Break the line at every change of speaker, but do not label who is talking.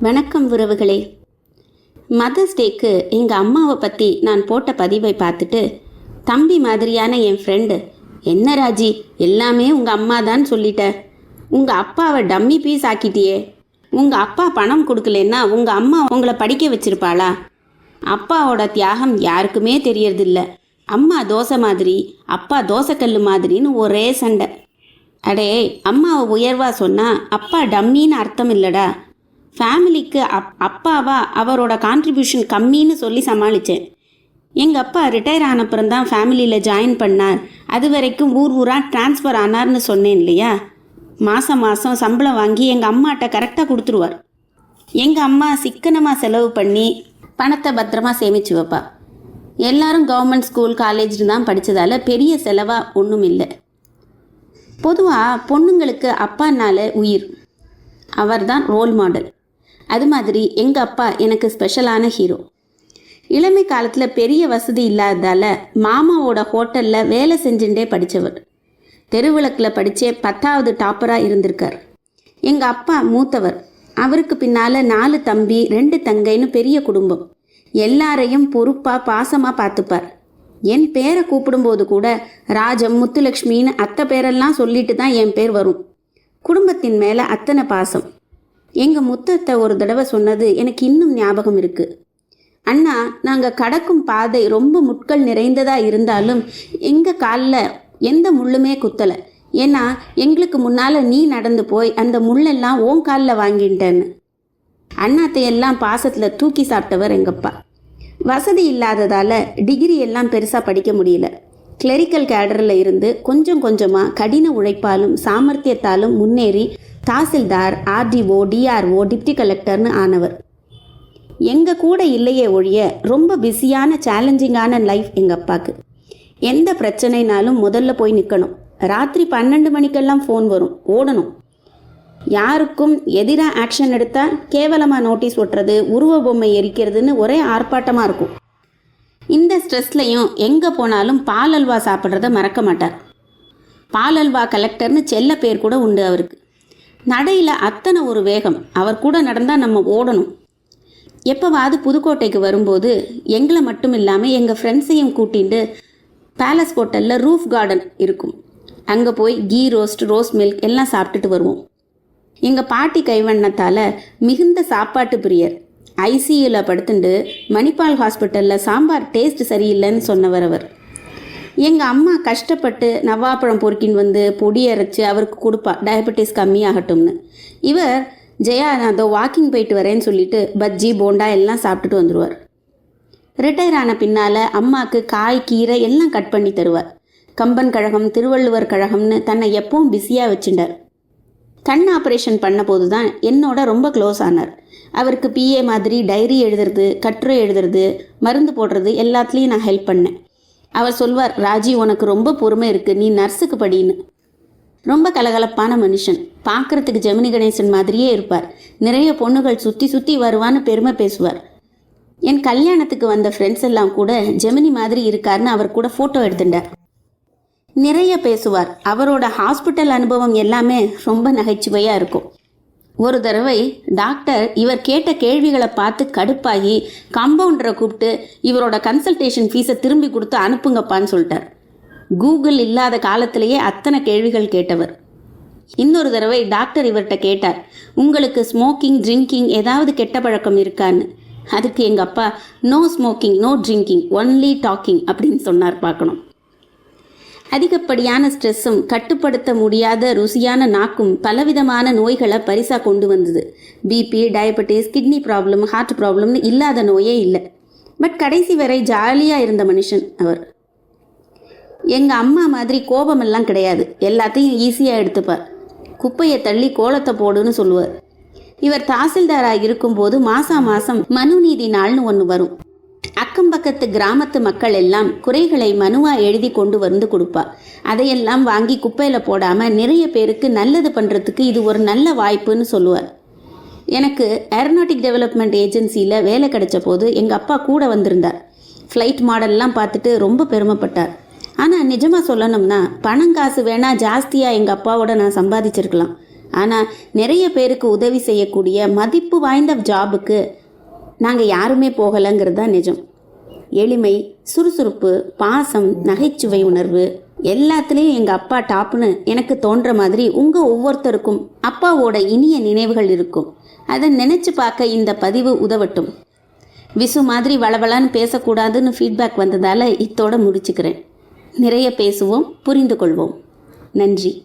வணக்கம் உறவுகளே. மதர்ஸ் டேக்கு எங்கள் அம்மாவை பற்றி நான் போட்ட பதிவை பார்த்துட்டு தம்பி மாதிரியான என் ஃப்ரெண்டு என்ன ராஜி? எல்லாமே உங்கள் அம்மா தான் சொல்லிட்ட. உங்கள் அப்பாவை டம்மி பீஸ் ஆக்கிட்டியே. உங்கள் அப்பா பணம் கொடுக்கலன்னா உங்கள் அம்மா உங்களை படிக்க வச்சிருப்பாளா? அப்பாவோட தியாகம் யாருக்குமே தெரியறதில்ல. அம்மா தோசை மாதிரி அப்பா தோசைக்கல் மாதிரின்னு ஒரே சண்டை. அடே அம்மாவை உயர்வா சொன்னா அப்பா டம்மின்னு அர்த்தம் இல்லடா. ஃபேமிலிக்கு அப் அப்பாவா அவரோட கான்ட்ரிபியூஷன் கம்மின்னு சொல்லி சமாளித்தேன் எங்கள் அப்பா ரிட்டையர் ஆனப்புறம் தான் ஃபேமிலியில் ஜாயின் பண்ணார். அது வரைக்கும் ஊர் ஊராக ட்ரான்ஸ்ஃபர் ஆனார்னு சொன்னேன் இல்லையா? மாதம் மாதம் சம்பளம் வாங்கி எங்கள் அம்மாட்ட கரெக்டாக கொடுத்துருவார். எங்கள் அம்மா சிக்கனமாக செலவு பண்ணி பணத்தை பத்திரமா சேமித்து வைப்பா. எல்லாரும் கவர்மெண்ட் ஸ்கூல் காலேஜ்னு தான் படித்ததால் பெரிய செலவாக ஒன்றும் இல்லை. பொதுவாக பொண்ணுங்களுக்கு அப்பானால உயிர். அவர் தான் ரோல் மாடல் அது மாதிரி எங்கள் அப்பா எனக்கு ஸ்பெஷலான ஹீரோ இளமை காலத்தில் பெரிய வசதி இல்லாததால் மாமாவோட ஹோட்டலில் வேலை செஞ்சுட்டே படித்தவர் தெருவிளக்கில் படித்தே பத்தாவது டாப்பராக இருந்திருக்கார். எங்கள் அப்பா மூத்தவர். அவருக்கு பின்னால் நாலு தம்பி ரெண்டு தங்கைன்னு பெரிய குடும்பம். எல்லாரையும் பொறுப்பாக பாசமாக பார்த்துப்பார் என் பேரை கூப்பிடும்போது கூட ராஜம் முத்துலக்ஷ்மின்னு அத்தை பேரெல்லாம் சொல்லிட்டு தான் என் பேர் வரும். குடும்பத்தின் மேலே அத்தனை பாசம். எங்கள் முத்தத்தை ஒரு தடவை சொன்னது எனக்கு இன்னும் ஞாபகம் இருக்கு. அண்ணா நாங்கள் கடக்கும் பாதை ரொம்ப முட்கள் நிறைந்ததா இருந்தாலும் எங்கள் காலில் எந்த முள்ளுமே குத்தலை. ஏன்னா எங்களுக்கு முன்னால் நீ நடந்து போய் அந்த முள்ளெல்லாம் ஓன் காலில் வாங்கிட்டேன்னு. அண்ணாத்தையெல்லாம் பாசத்தில் தூக்கி சாப்பிட்டவர் எங்கப்பா. வசதி இல்லாததால டிகிரி எல்லாம் பெருசாக படிக்க முடியல. கிளரிக்கல் கேடரில் இருந்து கொஞ்சம் கொஞ்சமாக கடின உழைப்பாலும் சாமர்த்தியத்தாலும் முன்னேறி தாசில்தார் ஆர்டிஓ டிஆர்ஓ டிப்டி கலெக்டர்னு ஆனவர். எங்கள் கூட இல்லையே ஒழிய ரொம்ப பிஸியான சேலஞ்சிங்கான லைஃப் எங்கள் அப்பாவுக்கு எந்த பிரச்சனைனாலும் முதல்ல போய் நிற்கணும் ராத்திரி பன்னெண்டு மணிக்கெல்லாம் ஃபோன் வரும். ஓடணும். யாருக்கும் எதிராக ஆக்ஷன் எடுத்தால் கேவலமாக நோட்டீஸ் ஒட்டுறது உருவ பொம்மை எரிக்கிறதுன்னு ஒரே ஆர்ப்பாட்டமாக இருக்கும். இந்த ஸ்ட்ரெஸ்லையும் எங்கே போனாலும் பால் அல்வா சாப்பிட்றத மறக்க மாட்டார். பால் அல்வா கலெக்டர்னு செல்ல பேர் கூட உண்டு அவருக்கு. நடையில் அத்தனை ஒரு வேகம். அவர் கூட நடந்தால் நம்ம ஓடணும். எப்போவாவது புதுக்கோட்டைக்கு வரும்போது எங்களை மட்டும் இல்லாமல் எங்கள் ஃப்ரெண்ட்ஸையும் கூட்டிட்டு பேலஸ் ஹோட்டலில் ரூஃப் கார்டன் இருக்கும். அங்கே போய் கீ ரோஸ்ட் ரோஸ் மில்க் எல்லாம் சாப்பிட்டுட்டு வருவோம். எங்கள் பாட்டி கைவண்ணத்தால் மிகுந்த சாப்பாட்டு பிரியர். ஐசியூவில் படுத்துண்டு மணிப்பால் ஹாஸ்பிட்டலில் சாம்பார் டேஸ்ட் சரியில்லைன்னு சொன்னவர் அவர். எங்கள் அம்மா கஷ்டப்பட்டு நவாப்பழம் பொறுக்கின்னு வந்து பொடி அரைச்சி அவருக்கு கொடுப்பா. டயபெட்டிஸ் கம்மியாகட்டும்னு. இவர் ஜெயா நான் அதோ வாக்கிங் போயிட்டு வரேன்னு சொல்லிட்டு பஜ்ஜி போண்டா எல்லாம் சாப்பிட்டுட்டு வந்துடுவார் ரிட்டையர் ஆன பின்னால் அம்மாவுக்கு காய் கீரை எல்லாம் கட் பண்ணி தருவார். கம்பன் கழகம் திருவள்ளுவர் கழகம்னு தன்னை எப்பவும் பிஸியாக வச்சுட்டார். கண் ஆப்ரேஷன் பண்ண போது தான் என்னோட ரொம்ப க்ளோஸ் ஆனார். அவருக்கு பிஏ மாதிரி டைரி எழுதுறது கட்டுரை எழுதுறது மருந்து போடுறது எல்லாத்துலேயும் நான் ஹெல்ப் பண்ணேன். அவர் சொல்வார் ராஜி உனக்கு ரொம்ப பொறுமை இருக்குது நீ நர்ஸுக்கு படின்னு. ரொம்ப கலகலப்பான மனுஷன். பார்க்கறதுக்கு ஜெமினி கணேசன் மாதிரியே இருப்பார். நிறைய பொண்ணுகள் சுற்றி சுற்றி வருவான்னு பெருமை பேசுவார். என் கல்யாணத்துக்கு வந்த ஃப்ரெண்ட்ஸ் எல்லாம் கூட ஜெமினி மாதிரி இருக்காருன்னு அவர் கூட ஃபோட்டோ எடுத்துட்டார். நிறைய பேசுவார். அவரோட ஹாஸ்பிட்டல் அனுபவம் எல்லாமே ரொம்ப நகைச்சுவையாக இருக்கும். ஒரு தடவை டாக்டர் இவர் கேட்ட கேள்விகளை பார்த்து கடுப்பாகி கம்பவுண்டரை கூப்பிட்டு இவரோட கன்சல்டேஷன் ஃபீஸை திரும்பி கொடுத்து அனுப்புங்கப்பான்னு சொல்லிட்டார். கூகுள் இல்லாத காலத்திலேயே அத்தனை கேள்விகள் கேட்டவர். இன்னொரு தடவை டாக்டர் இவர்கிட்ட கேட்டார் உங்களுக்கு ஸ்மோக்கிங் ட்ரிங்கிங் ஏதாவது கெட்ட பழக்கம் இருக்கான்னு? அதுக்கு எங்கள் அப்பா no smoking no drinking only talking அப்படின்னு சொன்னார் பார்க்கணும். அதிகப்படியான ஸ்ட்ரெஸ்ஸும் கட்டுப்படுத்த முடியாத ருசியான நாக்கும் பலவிதமான நோய்களை பரிசா கொண்டு வந்தது. BP diabetes kidney problem heart ப்ராப்ளம்னு இல்லாத நோயே இல்லை. பட் கடைசி வரை ஜாலியாக இருந்த மனுஷன் அவர். எங்கள் அம்மா மாதிரி கோபமெல்லாம் கிடையாது. எல்லாத்தையும் ஈஸியாக எடுத்துப்பார். குப்பையை தள்ளி கோலத்தை போடுன்னு சொல்லுவார். இவர் தாசில்தாராக இருக்கும்போது மாசா மாசம் மனுநீதி நாள்னு ஒன்று வரும். அக்கம் பக்கத்து கிராமத்து மக்கள் எல்லாம் குறைகளை மனுவா எழுதி கொண்டு வந்து கொடுப்பா. அதையெல்லாம் வாங்கி குப்பையில் போடாம நிறைய பேருக்கு நல்லது பண்றதுக்கு இது ஒரு நல்ல வாய்ப்புன்னு சொல்லுவார். எனக்கு ஏரோநாட்டிக் டெவலப்மெண்ட் ஏஜென்சியில் வேலை கிடைச்ச போது எங்கள் அப்பா கூட வந்திருந்தார். ஃப்ளைட் மாடல்லாம் பார்த்துட்டு ரொம்ப பெருமைப்பட்டார். ஆனால் நிஜமாக சொல்லணும்னா பணம் காசு வேணா ஜாஸ்தியாக எங்கள் அப்பாவோட நான் சம்பாதிச்சிருக்கலாம். ஆனால் நிறைய பேருக்கு உதவி செய்யக்கூடிய மதிப்பு வாய்ந்த ஜாபுக்கு நாங்கள் யாருமே போகலைங்கிறது தான் நிஜம். எளிமை சுறுசுறுப்பு பாசம் நகைச்சுவை உணர்வு எல்லாத்துலேயும் எங்கள் அப்பா டாப்னு எனக்கு தோன்ற மாதிரி உங்கள் ஒவ்வொருத்தருக்கும் அப்பாவோட இனிய நினைவுகள் இருக்கும். அதை நினச்சி பார்க்க இந்த பதிவு உதவட்டும். விசு மாதிரி வளவளான்னு பேசக்கூடாதுன்னு ஃபீட்பேக் வந்ததால் இத்தோட முடிச்சுக்கிறேன். நிறைய பேசுவோம் புரிந்து கொள்வோம். நன்றி.